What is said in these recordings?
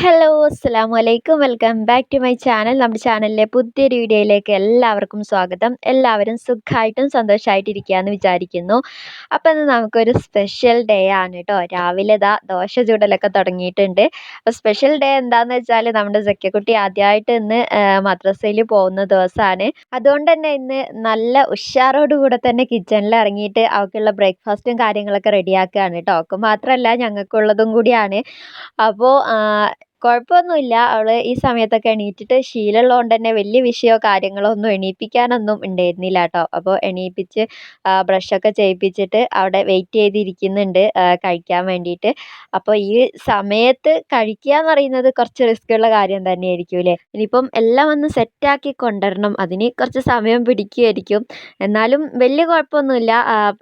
Hello അസ്സാം വലൈക്കും welcome back to my channel നമ്മുടെ ചാനലിലെ പുതിയൊരു വീഡിയോയിലേക്ക് എല്ലാവർക്കും സ്വാഗതം. എല്ലാവരും സുഖമായിട്ടും സന്തോഷമായിട്ടിരിക്കുകയെന്ന് വിചാരിക്കുന്നു. അപ്പോൾ ഇന്ന് നമുക്കൊരു സ്പെഷ്യൽ ഡേ ആണ് കേട്ടോ രാവിലെ ഇതാ ദോശ ചൂടലൊക്കെ തുടങ്ങിയിട്ടുണ്ട്. അപ്പോൾ സ്പെഷ്യൽ ഡേ എന്താണെന്ന് വെച്ചാൽ നമ്മുടെ ജക്കക്കുട്ടി ആദ്യമായിട്ട് ഇന്ന് മദ്രസയിൽ പോകുന്ന ദിവസമാണ് അതുകൊണ്ട് തന്നെ ഇന്ന് നല്ല ഉഷാറോടുകൂടെ തന്നെ കിച്ചണിൽ ഇറങ്ങിയിട്ട് അവൾക്കുള്ള ബ്രേക്ക്ഫാസ്റ്റും കാര്യങ്ങളൊക്കെ റെഡിയാക്കുകയാണ് കേട്ടോ അവൾക്ക് മാത്രമല്ല ഞങ്ങൾക്കുള്ളതും കൂടിയാണ്. അപ്പോൾ കുഴപ്പമൊന്നുമില്ല. അവൾ ഈ സമയത്തൊക്കെ എണീറ്റിട്ട് ശീലമുള്ളതുകൊണ്ട് തന്നെ വലിയ വിഷയമോ കാര്യങ്ങളോ ഒന്നും എണീപ്പിക്കാനൊന്നും ഉണ്ടായിരുന്നില്ല കേട്ടോ അപ്പോൾ എണീപ്പിച്ച് ബ്രഷൊക്കെ ചെയ്യിപ്പിച്ചിട്ട് അവിടെ വെയിറ്റ് ചെയ്തിരിക്കുന്നുണ്ട് കഴിക്കാൻ വേണ്ടിയിട്ട്. അപ്പോൾ ഈ സമയത്ത് കഴിക്കുക എന്ന് പറയുന്നത് കുറച്ച് റിസ്ക് ഉള്ള കാര്യം തന്നെയായിരിക്കും അല്ലേ ഇനിയിപ്പം എല്ലാം ഒന്ന് സെറ്റാക്കി കൊണ്ടുവരണം അതിന് കുറച്ച് സമയം പിടിക്കുമായിരിക്കും എന്നാലും വലിയ കുഴപ്പമൊന്നുമില്ല.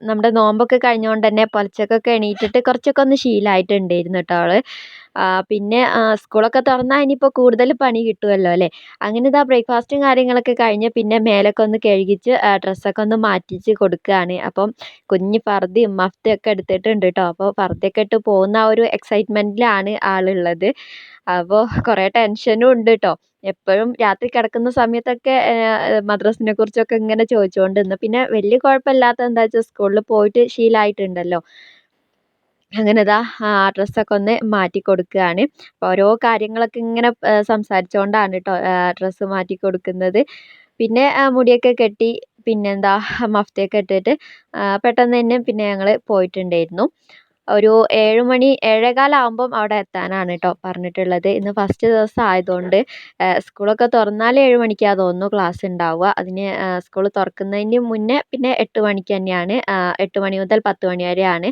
നമ്മുടെ നോമ്പൊക്കെ കഴിഞ്ഞുകൊണ്ട് തന്നെ പൊലച്ചൊക്കെ എണീറ്റിട്ട് കുറച്ചൊക്കെ ഒന്ന് ശീലമായിട്ടുണ്ടായിരുന്നു കേട്ടോ അവൾ പിന്നെ സ്കൂളൊക്കെ തുറന്നാൽ ഇനിയിപ്പോൾ കൂടുതൽ പണി കിട്ടുമല്ലോ അല്ലേ? അങ്ങനെ ഇതാ ബ്രേക്ക്ഫാസ്റ്റും കാര്യങ്ങളൊക്കെ കഴിഞ്ഞ് പിന്നെ മേലൊക്കെ ഒന്ന് കഴുകിച്ച് ഡ്രസ്സൊക്കെ ഒന്ന് മാറ്റിച്ച് കൊടുക്കുകയാണ് അപ്പം കുഞ്ഞ് പർദ്ദയും മഫ്തയൊക്കെ എടുത്തിട്ടുണ്ട് കേട്ടോ അപ്പോൾ പർദ്ദയൊക്കെ ഇട്ട് പോകുന്ന ആ ഒരു എക്സൈറ്റ്മെന്റിലാണ് ആളുള്ളത്. അപ്പോൾ കുറേ ടെൻഷനും ഉണ്ട് കേട്ടോ എപ്പോഴും രാത്രി കിടക്കുന്ന സമയത്തൊക്കെ മദ്രസിനെ കുറിച്ചൊക്കെ ഇങ്ങനെ ചോദിച്ചുകൊണ്ട് നിന്ന് പിന്നെ വലിയ കുഴപ്പമില്ലാത്ത എന്താ വെച്ചാൽ സ്കൂളിൽ പോയിട്ട് ശീലമായിട്ടുണ്ടല്ലോ അങ്ങനെ ആ ഡ്രസ്സൊക്കെ ഒന്ന് മാറ്റി കൊടുക്കുകയാണ് അപ്പോൾ ഓരോ കാര്യങ്ങളൊക്കെ ഇങ്ങനെ സംസാരിച്ചുകൊണ്ടാണ് കേട്ടോ അഡ്രസ്സ് മാറ്റി കൊടുക്കുന്നത്. പിന്നെ മുടിയൊക്കെ കെട്ടി പിന്നെന്താ മഫ്തയൊക്കെ ഇട്ടിട്ട് പെട്ടെന്ന് തന്നെ പിന്നെ ഞങ്ങൾ പോയിട്ടുണ്ടായിരുന്നു. ഒരു ഏഴ് മണി ഏഴേകാലാകുമ്പം അവിടെ എത്താനാണ് കേട്ടോ പറഞ്ഞിട്ടുള്ളത്. ഇന്ന് ഫസ്റ്റ് ദിവസം ആയതുകൊണ്ട് സ്കൂളൊക്കെ തുറന്നാൽ ഏഴ് മണിക്കാണ് തോന്നുന്നു ക്ലാസ് ഉണ്ടാവുക അതിന് സ്കൂൾ തുറക്കുന്നതിന് മുന്നേ പിന്നെ എട്ട് മണിക്ക് തന്നെയാണ് എട്ട് മണി മുതൽ പത്ത് മണി വരെയാണ്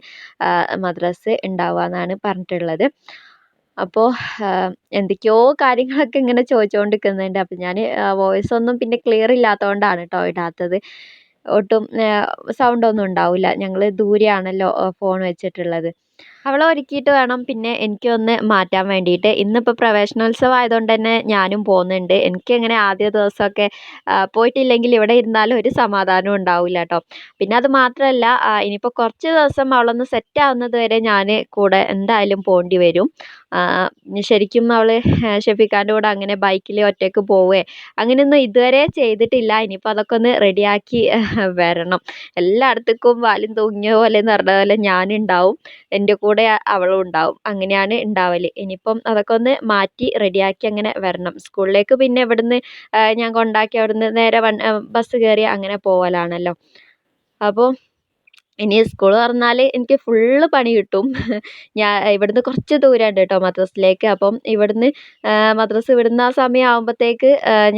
മദ്രസ് ഉണ്ടാവുക എന്നാണ് പറഞ്ഞിട്ടുള്ളത്. അപ്പോൾ എന്തൊക്കെയോ കാര്യങ്ങളൊക്കെ ഇങ്ങനെ ചോദിച്ചുകൊണ്ടിരിക്കുന്നുണ്ട് അപ്പം ഞാൻ വോയിസ് ഒന്നും പിന്നെ ക്ലിയർ ഇല്ലാത്തതുകൊണ്ടാണ് കേട്ടോ ഇടാത്തത്. ഒട്ടും സൗണ്ട് ഒന്നും ഉണ്ടാവില്ല ഞങ്ങൾ ദൂരെയാണല്ലോ ഫോൺ വെച്ചിട്ടുള്ളത്. അവളെ ഒരുക്കിയിട്ട് വേണം പിന്നെ എനിക്കൊന്ന് മാറ്റാൻ വേണ്ടിയിട്ട്. ഇന്നിപ്പോൾ പ്രവേശനോത്സവം ആയതുകൊണ്ട് തന്നെ ഞാനും പോകുന്നുണ്ട്. എനിക്കങ്ങനെ ആദ്യ ദിവസമൊക്കെ പോയിട്ടില്ലെങ്കിൽ ഇവിടെ ഇരുന്നാലും ഒരു സമാധാനം ഉണ്ടാവില്ല കേട്ടോ. പിന്നെ അത് മാത്രമല്ല ഇനിയിപ്പോൾ കുറച്ച് ദിവസം അവളൊന്ന് സെറ്റ് ആവുന്നത് വരെ ഞാൻ കൂടെ എന്തായാലും പോകേണ്ടി വരും. ശരിക്കും അവൾ ഷെഫിക്കാന്റെ കൂടെ അങ്ങനെ ബൈക്കിൽ ഒറ്റയ്ക്ക് പോവേ. അങ്ങനെയൊന്നും ഇതുവരെ ചെയ്തിട്ടില്ല. ഇനിയിപ്പോൾ അതൊക്കെ ഒന്ന് റെഡിയാക്കി വരണം. എല്ലായിടത്തേക്കും വാലും തൂങ്ങിയ പോലെ എന്ന് പറഞ്ഞ പോലെ ഞാനുണ്ടാവും. എന്റെ കൂടെ അവളും ഉണ്ടാവും. അങ്ങനെയാണ് ഉണ്ടാവൽ ഇനിയിപ്പം അതൊക്കെ ഒന്ന് മാറ്റി റെഡിയാക്കി അങ്ങനെ വരണം. സ്കൂളിലേക്ക് പിന്നെ ഇവിടുന്ന് ഞാൻ കൊണ്ടാക്കി അവിടുന്ന് നേരെ ബസ് കയറി അങ്ങനെ പോവലാണല്ലോ. അപ്പോൾ ഇനി സ്കൂൾ തുറന്നാൽ എനിക്ക് ഫുള്ള് പണി കിട്ടും. ഞാൻ ഇവിടുന്ന് കുറച്ച് ദൂരമുണ്ട് കേട്ടോ മദ്രസിലേക്ക്. അപ്പം ഇവിടുന്ന് മദ്രസ വിടുന്ന ആ സമയം ആകുമ്പോഴത്തേക്ക്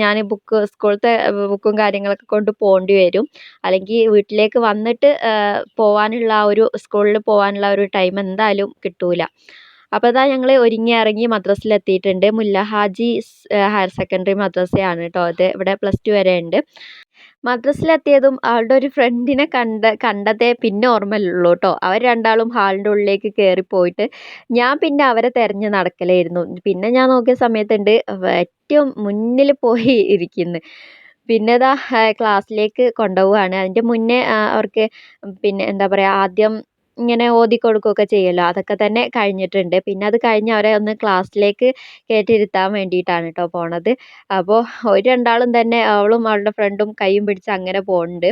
ഞാൻ ബുക്ക് സ്കൂളത്തെ ബുക്കും കാര്യങ്ങളൊക്കെ കൊണ്ട് പോകേണ്ടി വരും. അല്ലെങ്കിൽ വീട്ടിലേക്ക് വന്നിട്ട് പോകാനുള്ള ആ ഒരു സ്കൂളിൽ പോകാനുള്ള ഒരു ടൈം എന്തായാലും കിട്ടൂല. അപ്പോൾ ഇതാ ഞങ്ങൾ ഒരുങ്ങി ഇറങ്ങി മദ്രസയിലെത്തിയിട്ടുണ്ട് മുല്ല ഹാജി ഹയർ സെക്കൻഡറി മദ്രസയാണ് കേട്ടോ അത് ഇവിടെ പ്ലസ് ടു വരെ ഉണ്ട്. മദ്രസയിലെത്തിയതും അവളുടെ ഒരു ഫ്രണ്ടിനെ കണ്ട കണ്ടതേ പിന്നെ ഓർമ്മയുള്ളൂ കേട്ടോ അവർ രണ്ടാളും ഹാളിന്റെ ഉള്ളിലേക്ക് കയറിപ്പോയിട്ട് ഞാൻ പിന്നെ അവരെ തിരഞ്ഞ് നടക്കലായിരുന്നു. പിന്നെ ഞാൻ നോക്കിയ സമയത്തുണ്ട് ഏറ്റവും മുന്നിൽ പോയി ഇരിക്കുന്നു. പിന്നെ ഇതാ ക്ലാസ്സിലേക്ക് കൊണ്ടുപോവുകയാണ് അതിന്റെ മുന്നേ അവർക്ക് പിന്നെ എന്താ പറയുക ആദ്യം ഇങ്ങനെ ഓതി കൊടുക്കുകയൊക്കെ ചെയ്യുമല്ലോ അതൊക്കെ തന്നെ കഴിഞ്ഞിട്ടുണ്ട്. പിന്നെ അത് കഴിഞ്ഞ് അവരെ ഒന്ന് ക്ലാസ്സിലേക്ക് കയറ്റിയിരുത്താൻ വേണ്ടിയിട്ടാണ് കേട്ടോ പോണത്. അപ്പോൾ ഒരു രണ്ടാളും തന്നെ അവളും അവളുടെ ഫ്രണ്ടും കയ്യും പിടിച്ച് അങ്ങനെ പോകുന്നുണ്ട്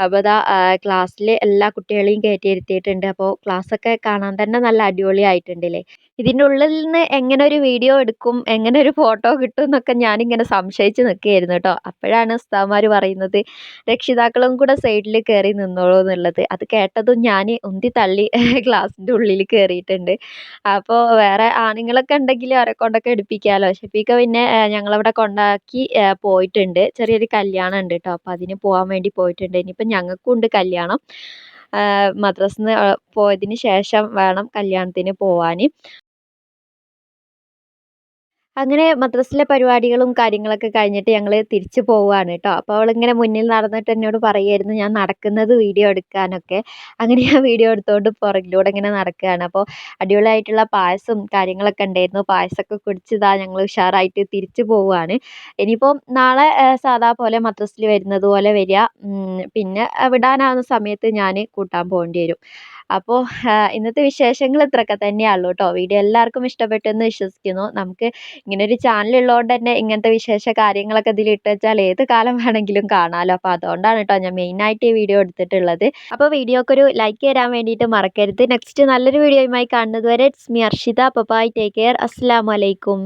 അപ്പോൾ ഇതാ ക്ലാസ്സിൽ എല്ലാ കുട്ടികളെയും കയറ്റിയിരുത്തിയിട്ടുണ്ട് അപ്പോൾ ക്ലാസ്സൊക്കെ കാണാൻ തന്നെ നല്ല അടിപൊളിയായിട്ടുണ്ട് ആയിട്ടുണ്ടല്ലേ ഇതിന്റെ ഉള്ളിൽ നിന്ന് എങ്ങനെ ഒരു വീഡിയോ എടുക്കും എങ്ങനെ ഒരു ഫോട്ടോ കിട്ടും എന്നൊക്കെ ഞാനിങ്ങനെ സംശയിച്ച് നിൽക്കുകയായിരുന്നു കേട്ടോ. അപ്പോഴാണ് ഉസ്താദ്മാർ പറയുന്നത് രക്ഷിതാക്കളും കൂടെ സൈഡിൽ കയറി നിന്നോളൂ എന്നുള്ളത്. അത് കേട്ടതും ഞാൻ ഉന്തി തള്ളി ക്ലാസ്സിന്റെ ഉള്ളിൽ കയറിയിട്ടുണ്ട് അപ്പോൾ വേറെ ആണുങ്ങളൊക്കെ ഉണ്ടെങ്കിൽ അവരെ കൊണ്ടൊക്കെ എടുപ്പിക്കാമല്ലോ ഷെഫീക്ക പിന്നെ ഞങ്ങളവിടെ കൊണ്ടാക്കി പോയിട്ടുണ്ട്. ചെറിയൊരു കല്യാണം ഉണ്ട് കേട്ടോ. അപ്പോൾ അതിന് പോകാൻ വേണ്ടി പോയിട്ടുണ്ട്. ഇനിയിപ്പോൾ ഞങ്ങൾക്കും ഉണ്ട് കല്യാണം മദ്രസിൽ നിന്ന് പോയതിന് ശേഷം വേണം കല്യാണത്തിന് പോവാൻ അങ്ങനെ മദ്രസിലെ പരിപാടികളും കാര്യങ്ങളൊക്കെ കഴിഞ്ഞിട്ട് ഞങ്ങൾ തിരിച്ചു പോവുകയാണ് കേട്ടോ. അപ്പോൾ അവളിങ്ങനെ മുന്നിൽ നടന്നിട്ട് എന്നോട് പറയുമായിരുന്നു ഞാൻ നടക്കുന്നത് വീഡിയോ എടുക്കാനൊക്കെ. അങ്ങനെ ഞാൻ വീഡിയോ എടുത്തുകൊണ്ട് പുറകിലൂടെ ഇങ്ങനെ നടക്കുകയാണ്. അപ്പോൾ അടിപൊളിയായിട്ടുള്ള പായസം കാര്യങ്ങളൊക്കെ ഉണ്ടായിരുന്നു. പായസമൊക്കെ കുടിച്ചതാ ഞങ്ങൾ ഉഷാറായിട്ട് തിരിച്ചു പോവുകയാണ്. ഇനിയിപ്പോൾ നാളെ സാധാ പോലെ മദ്രസിൽ വരുന്നത് പോലെ വരിക. പിന്നെ വിടാനാവുന്ന സമയത്ത് ഞാൻ കൂട്ടാൻ പോകേണ്ടി വരും. അപ്പോൾ ഇന്നത്തെ വിശേഷങ്ങൾ ഇത്രയൊക്കെ തന്നെയുള്ളൂ കേട്ടോ. വീഡിയോ എല്ലാവർക്കും ഇഷ്ടപ്പെട്ടു എന്ന് വിശ്വസിക്കുന്നു. നമുക്ക് ഇങ്ങനെ ഒരു ചാനൽ ഉള്ളതുകൊണ്ട് തന്നെ ഇങ്ങനത്തെ വിശേഷ കാര്യങ്ങളൊക്കെ ഇതിൽ ഇട്ട് വെച്ചാൽ ഏത് കാലം വേണമെങ്കിലും കാണാമല്ലോ അപ്പോൾ അതുകൊണ്ടാണ് കേട്ടോ ഞാൻ മെയിനായിട്ട് ഈ വീഡിയോ എടുത്തിട്ടുള്ളത്. അപ്പോൾ വീഡിയോക്ക് ഒരു ലൈക്ക് തരാൻ വേണ്ടിയിട്ട് മറക്കരുത്. നെക്സ്റ്റ് നല്ലൊരു വീഡിയോയുമായി കാണുന്നത് വരെ it's me Arshitha. Bye take care അസ്സാം വലൈക്കും